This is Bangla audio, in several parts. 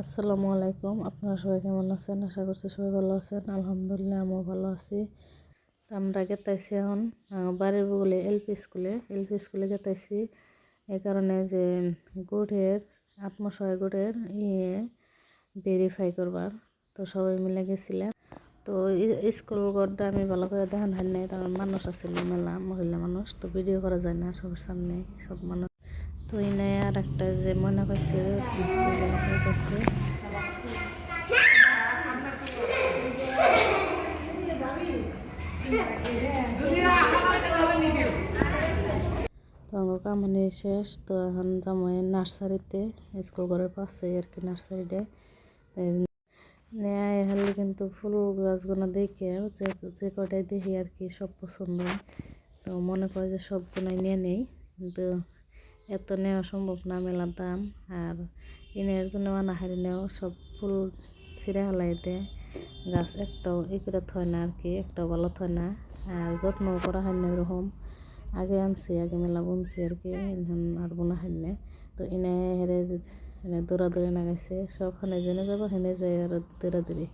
আসসালামু আলাইকুম। আপনারা সবাই কেমন আছেন? আশা করছি সবাই ভালো আছেন। আলহামদুলিল্লাহ, আমিও ভালো আছি। আমরা গেতাইছি এখন বাড়ির বগলে এলপি স্কুলে। এলপি স্কুলে গেতাইছি এই কারণে যে গোড়ের, আত্মসহায় গোড়ের ইয়ে ভেরিফাই করবার। তো সবাই মিলে গেছিলাম। তো স্কুল ঘরটা আমি ভালো করে দেখান হয় নাই, কারণ মানুষ আছিল মেলা, মহিলা মানুষ। তো ভিডিও করা যায় না সবার সামনে, সব মানুষ তো এনে আর একটা যে মনে পাইছে হইতেছে। তো আমার কামানি শেষ, তো এখন জামাই নার্সারিতে, স্কুল ঘরের পাশে আর কি নার্সারিতে নেয় হলে কিন্তু ফুল গাছগুলো দেখে যে যে কটাই দেখি আর কি সব পছন্দ। তো মনে করে যে সবগুলোই নিয়ে নেই, কিন্তু এত নেওয়া সম্ভব না মেলার দাম। আর ইনের জন্য আনা নেও, সব ফুল ছিঁড়ে হালাই দেয় গাছ একটাও ই করে থয় না আর কি, একটাও ভালো থয় না। আর যত্ন করা হয় না এরকম আগে আনছি, আগে মেলা বুনছি আর কি আর বোনা হয় না। তো এনে হেরে এনে দৌড়াদৌড়ি লাগাইছে সবখানে জেনে যাব, হেনে যাই আর দৌড়াদৌড়ি।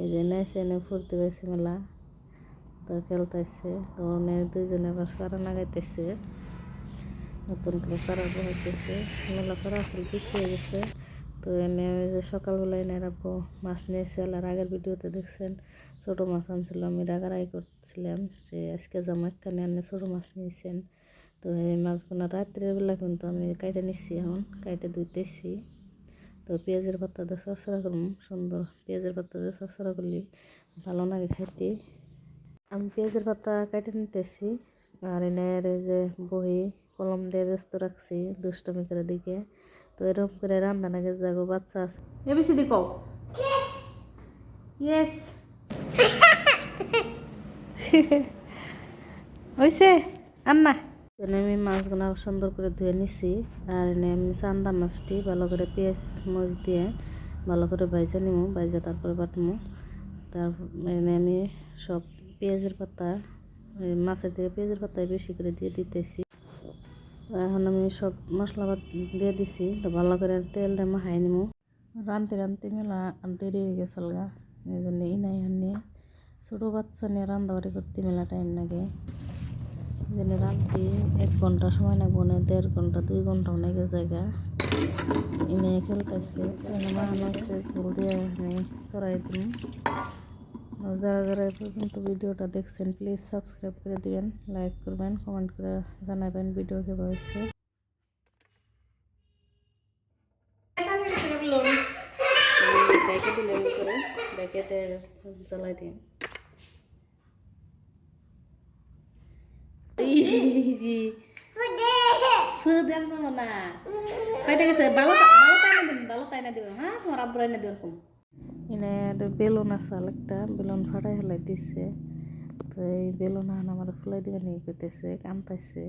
এই যে নেছে, এনে ফুর্তি পাইছে মেলা। তো খেলতেছে তো দুইজনে আবার সারা লাগাইতেছে নতুন করে সারা বহাইতেছে। মেলা সারা আসলে বিক্রি হয়ে গেছে। তো এনে যে সকালবেলা এনে রাখব মাছ নিয়েছে আর আগের ভিডিওতে দেখছেন, ছোটো মাছ আনছিল। আমি রাগারাই করছিলাম যে আজকে জামা একখানে আনে ছোটো মাছ নিয়েছেন। তো এই মাছগুলো রাত্রের বেলা কিন্তু আমি কাইটে নিচ্ছি এখন, কাইটে ধুইতেছি। তো পেঁয়াজের পাতা দিয়ে সরসরা করুন সুন্দর পেঁয়াজের পাতা দিয়ে সরসরা করলে ভালো লাগে খাইতে। আমি পেঁয়াজের পাতা কেটে নিতেছি আর এই যে বহি কলম দিয়ে ব্যস্ত রাখছি দুষ্টমি করে দিকে। তো এরকম করে রান্না নাগে যাগো বাচ্চা আছে। এবিসিডি কও। ইয়েস হইছে? আন্না। এনে আমি মাছগুলো সুন্দর করে ধুয়ে নিছি আর এনে আমি চান্দা মাছটি ভালো করে পেঁয়াজ মরিচ দিয়ে ভালো করে ভাইজা নিমু ভাইজা তারপরে বাটমু। তারপর এনে আমি সব পেঁয়াজের পাতা মাছের থেকে পেঁয়াজের পাতায় বেশি করে দিয়ে দিতেছি। এখন আমি সব মশলা পাত দিয়ে দিছি, তো ভালো করে তেল দিয়ে মাখাই নিমু। রানতে রানতে মেলা দেরি হয়ে গেছিল গা, এই জন্য ইনাই আনিয়ে ছোটো বাচ্চা নিয়ে রান্দাবাড়ি করতে মেলা টাইম লাগে। যেন রান্তি এক ঘণ্টা সময় লাগবো না, দেড় ঘণ্টা, দুই ঘন্টাও লাগে জায়গা এনে খেলতেছে। মাহানো আছে দিয়ে চড়াই দিন যারা যারা এই পর্যন্ত ভিডিওটা দেখছেন প্লিজ সাবস্ক্রাইব করে দিবেন লাইক করবেন কমেন্ট করে জানাবেন ভিডিও কেমন হয়েছে ব্যাগে দিলে করে ব্যাগেতে জ্বালাই না কয়টা গেছে ভালো ভালো তাই না দিবেন ভালো তাই না হ্যাঁ তোমার আব্বুর না দিবেন এনে বেলুন আছে একটা বেলুন ফাটাই হেলাই দিছে। তো এই বেলুন আন আমার ফুলাই দিবেন নিয়ে করতেছে কামতাইছে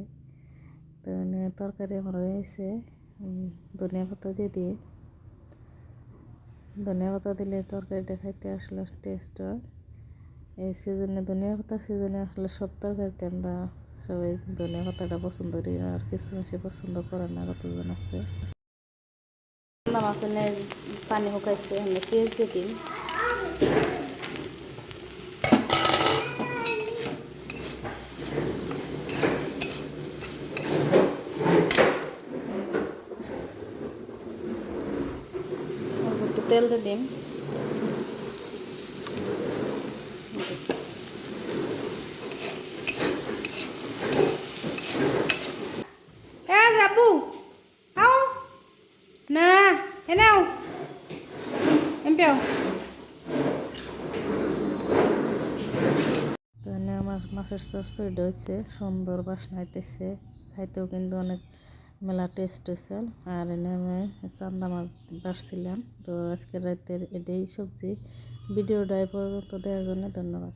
তো এনে তরকারি আমার হয়েছে ধনিয়া পাতা দিয়ে দিয়ে। ধনিয়া পাতা দিলে তরকারিটা খাইতে আসলে টেস্ট হয়। এই সিজনে ধনিয়া পাতা সিজনে আসলে সব তরকারিতে আমরা সবাই ধনিয়া পাতাটা পছন্দ করি আর কিছু সে পছন্দ করে না কতজন আছে। ঠান্ডা মাছ এনে পানি শুকাইছে এনে পেঁয়াজ দিয়ে একটু তেল দিয়ে দিম কাজ আপু আও না এনাও এমপিও তো এনে আমার মাছের চরচড়িটা হয়েছে সুন্দর বাসনা হইতেছে। খাইতেও কিন্তু অনেক মেলা টেস্ট হয়েছে আর এনে আমি চান্দা মাছ বাসছিলাম তো আজকের রাতের এটাই সবজি। ভিডিও ড্রাইভার তো দেওয়ার জন্য ধন্যবাদ।